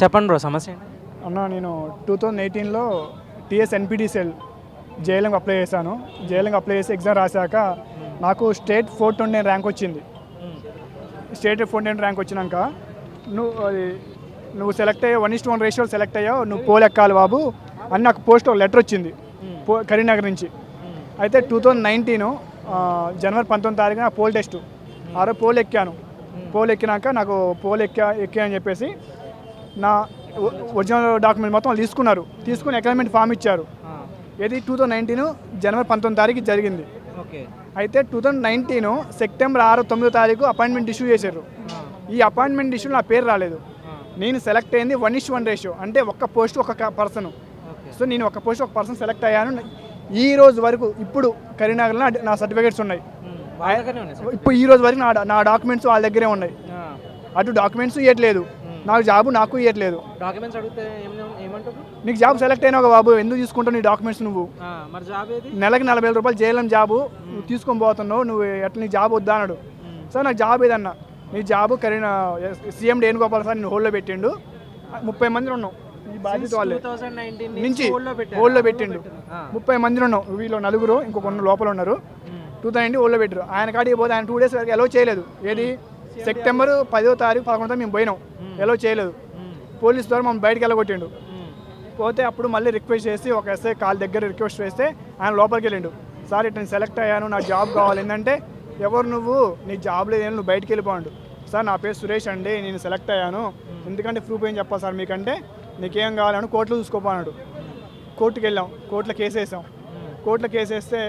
చెప్పండి బ్రో సమస్య అన్న నేను టూ థౌజండ్ ఎయిటీన్లో టీఎస్ ఎన్పిడిసిఎల్ జేఎల్ఎంకి అప్లై చేశాను. జేఎల్ఎంకి అప్లై చేసి ఎగ్జామ్ రాశాక నాకు స్టేట్ ఫోర్ ట్వంటీ ర్యాంక్ వచ్చింది. స్టేట్ ఫోర్ ట్వంటీ ర్యాంక్ వచ్చినాక నువ్వు అది నువ్వు సెలెక్ట్ అయ్యావు one is to one ratio select అయ్యావు నువ్వు పోల్ ఎక్కాలి బాబు అని నాకు పోస్ట్ ఒక లెటర్ వచ్చింది పో కరీంనగర్ నుంచి. అయితే టూ థౌజండ్ నైన్టీన్ జనవరి పంతొమ్మిది తారీఖున పోల్ టెస్ట్. ఆ రోజు పోల్ ఎక్కాను. పోల్ ఎక్కినాక నాకు పోల్ ఎక్కా ఎక్కా అని చెప్పేసి నా ఒరిజినల్ డాక్యుమెంట్ మొత్తం వాళ్ళు తీసుకున్నారు. తీసుకుని అగ్రిమెంట్ ఫామ్ ఇచ్చారు. ఇది టూ థౌజండ్ నైన్టీన్ జనవరి పంతొమ్మిది తారీఖు జరిగింది. ఓకే. అయితే టూ థౌజండ్ నైన్టీన్ సెప్టెంబర్ ఆరు తొమ్మిదో తారీఖు అపాయింట్మెంట్ ఇష్యూ చేశారు. ఈ అపాయింట్మెంట్ ఇష్యూ నా పేరు రాలేదు. నేను సెలెక్ట్ అయింది వన్ ఇష్యూ వన్ రేషియో. అంటే ఒక్క పోస్ట్ ఒక పర్సన్. సో నేను ఒక పోస్ట్ ఒక పర్సన్ సెలెక్ట్ అయ్యాను. ఈ రోజు వరకు ఇప్పుడు కరీంనగర్లో నా- సర్టిఫికేట్స్ ఉన్నాయి. ఇప్పుడు ఈ రోజు వరకు నా నా డాక్యుమెంట్స్ వాళ్ళ దగ్గరే ఉన్నాయి. అటు డాక్యుమెంట్స్ ఇవ్వట్లేదు నాకు జాబు నాకు ఇవ్వట్లేదు డాక్యుమెంట్స్ అడిగితే నీకు జాబ్ సెలెక్ట్ అయినావు బాబు ఎందుకు తీసుకుంటావు నీ డాక్యుమెంట్స్ నువ్వు? నెలకి నలభై వేల రూపాయలు జైలం జాబు నువ్వు తీసుకొని పోతున్నావు నువ్వు ఎట్లా నీ జాబ్ వద్దా అన్నాడు. సార్ నాకు జాబ్ ఏదన్నా? నీ జాబు కరీనా సీఎం వేణుగోపాల్ సార్ నేను హోల్డ్లో పెట్టిండు. ముప్పై మంది ఉన్నాం. ఈ బాధ్యత వాళ్ళే. 2019 నుంచి. హోల్డ్లో పెట్టిండు. ముప్పై మంది ఉన్నాం. వీళ్ళు నలుగురు ఇంకొక లోపల ఉన్నారు. టూ థౌసండ్ హోల్డ్లో పెట్టారు ఆయన కాడికి పోతే ఆయన టూ డేస్ వరకు ఎలో చేయలేదు. ఏది? సెప్టెంబర్ పదో తారీఖు పదకొండో మేము పోయినాం. ఎలో చేయలేదు. పోలీస్ ద్వారా మమ్మల్ని బయటకు వెళ్ళగొట్టిండు. పోతే అప్పుడు మళ్ళీ రిక్వెస్ట్ చేసి ఒక ఎస్ఐ కాల్ దగ్గర రిక్వెస్ట్ చేస్తే ఆయన లోపలికి వెళ్ళిండు. సార్ ఇట్లా నేను సెలెక్ట్ అయ్యాను నా జాబ్ కావాలి. ఏంటంటే ఎవరు నువ్వు? నీ జాబ్ లేదు నువ్వు బయటికి వెళ్ళిపోండు. సార్ నా పేరు సురేష్ అండి నేను సెలెక్ట్ అయ్యాను. ఎందుకంటే ప్రూఫ్ ఏం చెప్పాలి సార్ మీకంటే? నీకేం కావాలని కోర్టులో చూసుకోపోన్నాడు కోర్టుకి వెళ్ళాం. కోర్టులో కేసు వేసాం. కోర్టులో కేసు వేస్తే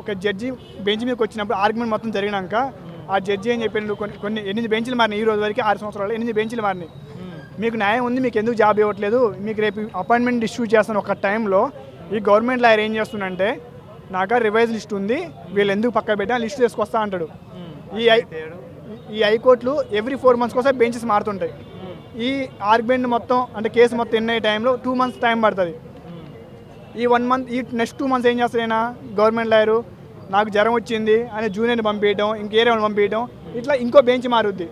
ఒక జడ్జి బెంచ్ మీదకి వచ్చినప్పుడు ఆర్గ్యుమెంట్ మొత్తం జరిగినాక ఆ జడ్జి ఏం చెప్పిండు? కొన్ని కొన్ని ఎనిమిది బెంచ్లు మారినాయి ఈ రోజు వరకు ఆరు సంవత్సరాలు ఎనిమిది బెంచ్లు మారినాయి. మీకు న్యాయం ఉంది మీకు ఎందుకు జాబ్ ఇవ్వట్లేదు? మీకు రేపు అపాయింట్మెంట్ ఇష్యూ చేస్తున్న ఒక టైంలో. ఈ గవర్నమెంట్ లాయర్ ఏం చేస్తుందంటే నాకు రివైజ్ లిస్ట్ ఉంది వీళ్ళు ఎందుకు పక్క పెట్టి లిస్ట్ తీసుకొస్తా అంటాడు. ఈ ఐ ఈ హైకోర్టులు ఎవ్రీ ఫోర్ మంత్స్కి ఒకసారి బెంచెస్ మారుతుంటాయి. ఈ ఆర్గ్యుమెంట్ మొత్తం అంటే కేసు మొత్తం ఎన్న టైంలో టూ మంత్స్ టైం పడుతుంది. ఈ వన్ మంత్ ఈ నెక్స్ట్ టూ మంత్స్ ఏం చేస్తారైనా? గవర్నమెంట్ లాయరు నాకు జ్వరం వచ్చింది అని జూనియర్ని పంపించడం ఇంకేరే వాళ్ళని పంపించడం ఇట్లా ఇంకో బెంచ్ మారుద్ది.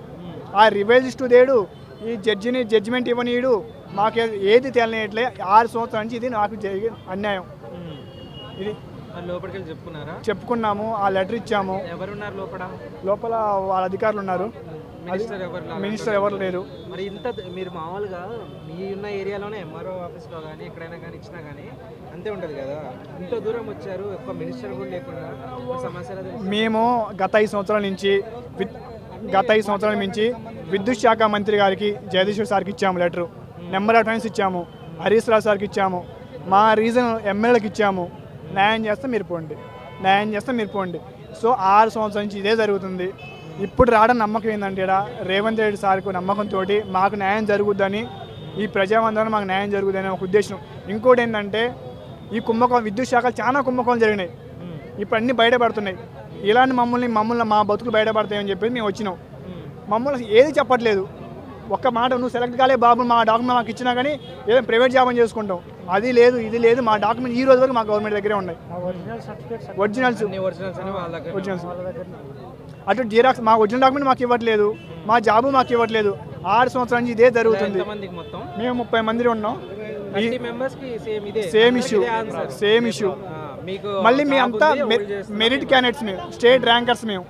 ఆ రివైజిస్టు దేడు ఈ జడ్జిని జడ్జిమెంట్ ఇవ్వనీయుడు మాకు ఏది తెలియట్లే ఆరు సంవత్సరాల నుంచి ఇది నాకు అన్యాయం. ఇది చెప్పుకున్నాము ఆ లెటర్ ఇచ్చాము. ఎవరున్నారు లోపల? లోపల వాళ్ళ అధికారులు ఉన్నారు. మినిస్టర్ ఎవరు లేరా? మరి ఇంత మీరు మామూలుగా మీ ఉన్న ఏరియాలోనే ఎంఆర్ఓ ఆఫీస్లో కానీ ఎక్కడైనా కానీ ఇచ్చినా కానీ అంతే ఉంటుంది కదా? ఇంత దూరం వచ్చారు ఒక్క మినిస్టర్ కూడా లేకుండా సమస్యలు మేము గత ఐదు సంవత్సరాల నుంచి గత ఐదు సంవత్సరాల నుంచి విద్యుత్ శాఖ మంత్రి గారికి జగదీశ్వర్ సార్కి ఇచ్చాము లెటరు. నెంబర్ ఆఫ్ టైమ్స్ ఇచ్చాము. హరీష్ రావు సార్కి ఇచ్చాము. మా రీజన్ ఎమ్మెల్యేకి ఇచ్చాము. న్యాయం చేస్తే మీరు పోండి. న్యాయం చేస్తే మీరు పోండి. సో ఆరు సంవత్సరాల నుంచి ఇదే జరుగుతుంది. ఇప్పుడు రావడం నమ్మకం ఏంటంటే రేవంత్ రెడ్డి సార్కు నమ్మకంతో మాకు న్యాయం జరుగుద్దని ఈ ప్రజావందనం మాకు న్యాయం జరుగుతుందని ఒక ఉద్దేశం. ఇంకోటి ఏంటంటే ఈ కుంభకోణం విద్యుత్ శాఖలు చాలా కుంభకోణం జరిగినాయి. ఇప్పుడు అన్నీ బయటపడుతున్నాయి. ఇలాంటి మమ్మల్ని మమ్మల్ని మా బతుకులు బయటపడతాయని చెప్పి మేము వచ్చినాం. మమ్మల్ని ఏది చెప్పట్లేదు. ఒక్క మాట నువ్వు సెలెక్ట్ కాలే బాబు మా డాక్యుమెంట్ మాకు ఇచ్చినా కానీ ఏదో ప్రైవేట్ జాబ్ అని చేసుకుంటాం. అది లేదు ఇది లేదు. మా డాక్యుమెంట్ ఈ రోజు వరకు మా గవర్నమెంట్ దగ్గరే ఉన్నాయి. ఒరిజినల్స్. ఒరిజినల్స్ అని వాళ్ళ దగ్గర ఒరిజినల్స్. అటు జిరాక్స్ మా ఒరిజినల్ డాక్యుమెంట్ మాకు ఇవ్వట్లేదు. మా జాబు మాకు ఇవ్వట్లేదు. ఆరు సంవత్సరాల నుంచి ఇదే జరుగుతుంది. మేము ముప్పై మంది ఉన్నాం. థర్టీ మెంబర్స్కి సేమ్ ఇదే. సేమ్ ఇష్యూ సేమ్ ఇష్యూ మళ్ళీ మీ అంతా. మెరిట్ క్యాండిడేట్స్ మేము స్టేట్ ర్యాంకర్స్ మేము.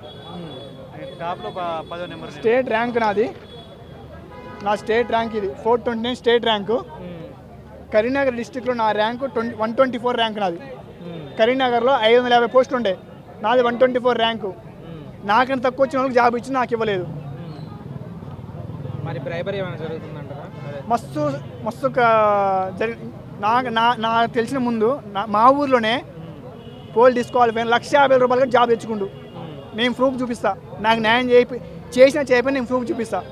స్టేట్ ర్యాంక్ నాది. నా స్టేట్ ర్యాంక్ ఇది. Four twenty nine state rank Karimnagar డిస్టిక్లో నా rank twenty one twenty four rank నాది. కరీంనగర్లో ఐదు వందల యాభై పోస్టులు ఉండే. నాది వన్ ట్వంటీ ఫోర్ ర్యాంకు. నాకంటే తక్కువ వచ్చిన వాళ్ళకి జాబ్ ఇచ్చి నాకు ఇవ్వలేదు. మరి ఏమైనా జరుగుతుందంటారా. మస్తు మస్తు జరి నాకు నా నాకు తెలిసిన ముందు నా- మా ఊర్లోనే పోల్ డిస్క్వాలిఫై లక్ష యాభై రూపాయలకి జాబ్ తెచ్చుకుండు. నేను ప్రూఫ్ చూపిస్తా. నాకు న్యాయం చేయి చేసినా చేయకపోయినా నేను ప్రూఫ్ చూపిస్తా.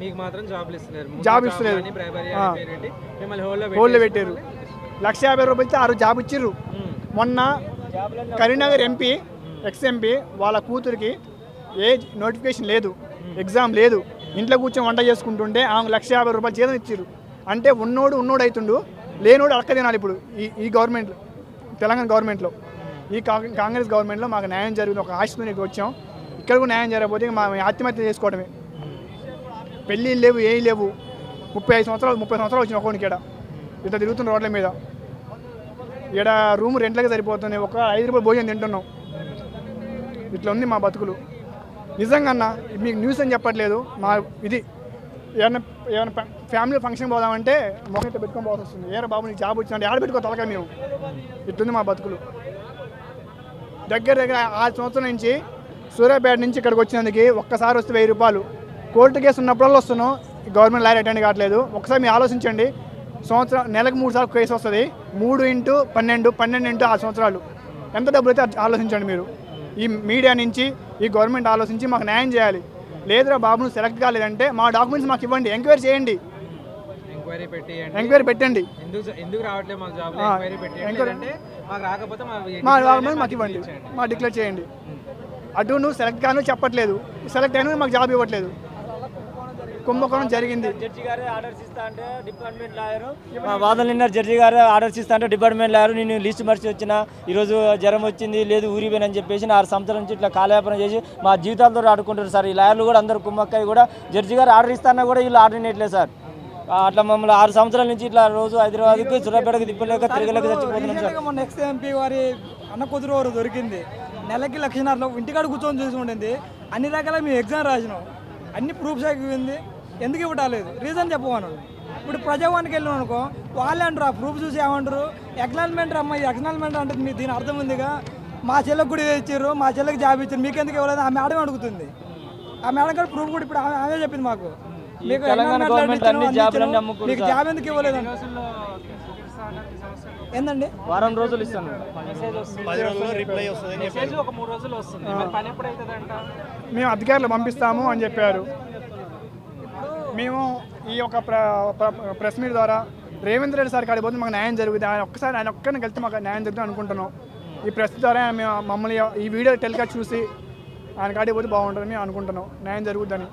మీకు మాత్రం జాబ్లు ఇస్తున్నారు. జాబ్. పేరేంటి? మిమ్మల్ని హోల్లో పెట్టారు. లక్ష యాభై రూపాయలు ఇస్తే ఆరు జాబ్ ఇచ్చిర్రు. మొన్న కరీంనగర్ ఎంపీ ఎక్స్ ఎంపీ వాళ్ళ కూతురికి ఏ నోటిఫికేషన్ లేదు. ఎగ్జామ్ లేదు. ఇంట్లో కూర్చొని వంట చేసుకుంటుంటే ఆమె లక్ష యాభై రూపాయలు జీతం ఇచ్చిర్రు. అంటే ఉన్నోడు ఉన్నోడు అవుతుండు లేనోడు అక్క తినాలి ఇప్పుడు ఈ ఈ గవర్నమెంట్ తెలంగాణ గవర్నమెంట్లో ఈ కాంగ్రెస్ గవర్నమెంట్లో మాకు న్యాయం జరిగింది. ఒక ఆశతో వచ్చాం. ఇక్కడ కూడా న్యాయం జరగకపోతే మా ఆత్మహత్య చేసుకోవడమే. పెళ్ళి లేవు ఏం లేవు. ముప్పై ఐదు సంవత్సరాలు ముప్పై సంవత్సరాలు వచ్చిన ఒకరికి ఇక్కడ ఇట్లా తిరుగుతున్న రోడ్ల మీద. ఇక్కడ రూమ్ రెంట్లకి సరిపోతుంది ఒక ఐదు రూపాయలు భోజనం తింటున్నాం. ఇట్లా ఉంది మా బతుకులు. నిజంగా మీకు న్యూస్ అని చెప్పట్లేదు. మా ఇది ఏమైనా ఏమైనా ఫ్యామిలీ ఫంక్షన్ పోదామంటే మొహం ఇట్లా పెట్టుకొని పోవాల్సి వస్తుంది. ఏరా బాబు నీకు జాబ్ వచ్చిందంటే ఆడ పెట్టుకో తలక మేము ఇట్లుంది మా బతుకులు. దగ్గర దగ్గర ఆరు సంవత్సరం నుంచి సూర్యాపేట నుంచి ఇక్కడికి వచ్చినందుకు ఒక్కసారి వస్తే వెయ్యి రూపాయలు. కోర్టు కేసు ఉన్నప్పుడల్లా వస్తున్నాం గవర్నమెంట్ లాయర్ అటెండ్ కావట్లేదు. ఒకసారి మీరు ఆలోచించండి. సంవత్సరం నెలకు మూడు సార్లు కేసు వస్తుంది. మూడు ఇంటూ పన్నెండు పన్నెండు ఇంటూ ఆరు సంవత్సరాలు. ఎంత డబ్బులు అయితే ఆలోచించండి మీరు. ఈ మీడియా నుంచి ఈ గవర్నమెంట్ ఆలోచించి మాకు న్యాయం చేయాలి. లేదురా బాబు నువ్వు సెలెక్ట్ కాలేదంటే మా డాక్యుమెంట్స్ మాకు ఇవ్వండి. ఎంక్వైరీ చేయండి. ఎంక్వైరీ పెట్టి ఎంక్వైరీ పెట్టండి. మా డాక్యుమెంట్ మాకు ఇవ్వండి. మా డిక్లేర్ చేయండి. అటు నువ్వు సెలెక్ట్ కాను చెప్పట్లేదు. సెలెక్ట్ అయినా మాకు జాబ్ ఇవ్వట్లేదు. కుంభకోణం జరిగింది. జడ్జి గారే ఆర్డర్స్ ఇస్తా అంటే డిపార్ట్మెంట్ లాయర్. మా వాదన నిన్న జడ్జి గారే ఆర్డర్స్ ఇస్తా అంటే డిపార్ట్మెంట్ లాయర్ నేను లిస్ట్ మర్చి వచ్చిన ఈరోజు జ్వరం వచ్చింది లేదు ఊరిపోయినని చెప్పేసి ఆరు సంవత్సరాల నుంచి ఇట్లా కాలయాపన చేసి మా జీవితాలతో ఆడుకుంటారు సార్. ఈ లాయర్లు కూడా అందరు కుమ్మక్కయ్య కూడా జడ్జి గారు ఆర్డర్ ఇస్తానా కూడా వీళ్ళు ఆర్డర్ ఇవ్వట్లేదు సార్ అట్లా మమ్మల్ని ఆరు సంవత్సరాల నుంచి ఇట్లా రోజు హైదరాబాద్కి సురపేటకి తిప్పలేక తిరగలేక చచ్చిపోతున్నాం సార్. నెక్స్ట్ ఎంపీ వారి అన్న కుదురు వారు దొరికింది. నెలకి లక్షన్నరలో ఇంటికాడ కూర్చొని చూసి ఉండింది. అన్ని రకాల మేము ఎగ్జామ్ రాసినాం. అన్ని ప్రూఫ్స్ అయిపోయింది ఎందుకు ఇవ్వటాలేదు రీజన్ చెప్పమను ఇప్పుడు ప్రజావానికి వెళ్ళాం అనుకో వాళ్ళే అంటారు ఆ ప్రూఫ్ చూసి ఏమంటారు? ఎక్నాల్మెంట్ అమ్మ ఎక్నాల్మెంట్ అంటే మీ దీని అర్థం ఉందిగా? మా చెల్లెకి కూడా ఇది ఇచ్చారు మా చెల్లెకి జాబ్ ఇచ్చారు మీకెందుకు ఇవ్వలేదు? ఆ మేడం అడుగుతుంది. ఆ మేడం గారు ప్రూఫ్ కూడా ఇప్పుడు ఆమె చెప్పింది మాకు. మీకు మీకు. జాబ్ ఎందుకు ఇవ్వలేదు? ఏందండి? వారం రోజులు ఇస్తాను మెసేజ్ వస్తుంది. పది రోజుల్లో రిప్లై వస్తుంది మెసేజ్ ఒక మూడు రోజులు వస్తుంది. మరి పని ఎప్పుడు అవుతుందంట మేము అధికారులు పంపిస్తాము అని చెప్పారు. మేము ఈ యొక్క ప్ర ప్ర- ప్రెస్ మీట్ ద్వారా రేవంత్ రెడ్డి సార్ కాడికి పోతే మాకు న్యాయం జరుగుతుంది. ఆయన ఒక్కసారి ఆయన ఒక్కరిని కలిసి మాకు న్యాయం జరుగుతుంది అనుకుంటున్నాం. ఈ ప్రెస్ ద్వారా మేము మమ్మల్ని ఈ వీడియో టెలికాస్ట్ చూసి ఆయన కాడికి పోతే బాగుంటుంది అనుకుంటున్నాం. న్యాయం జరుగుతుందని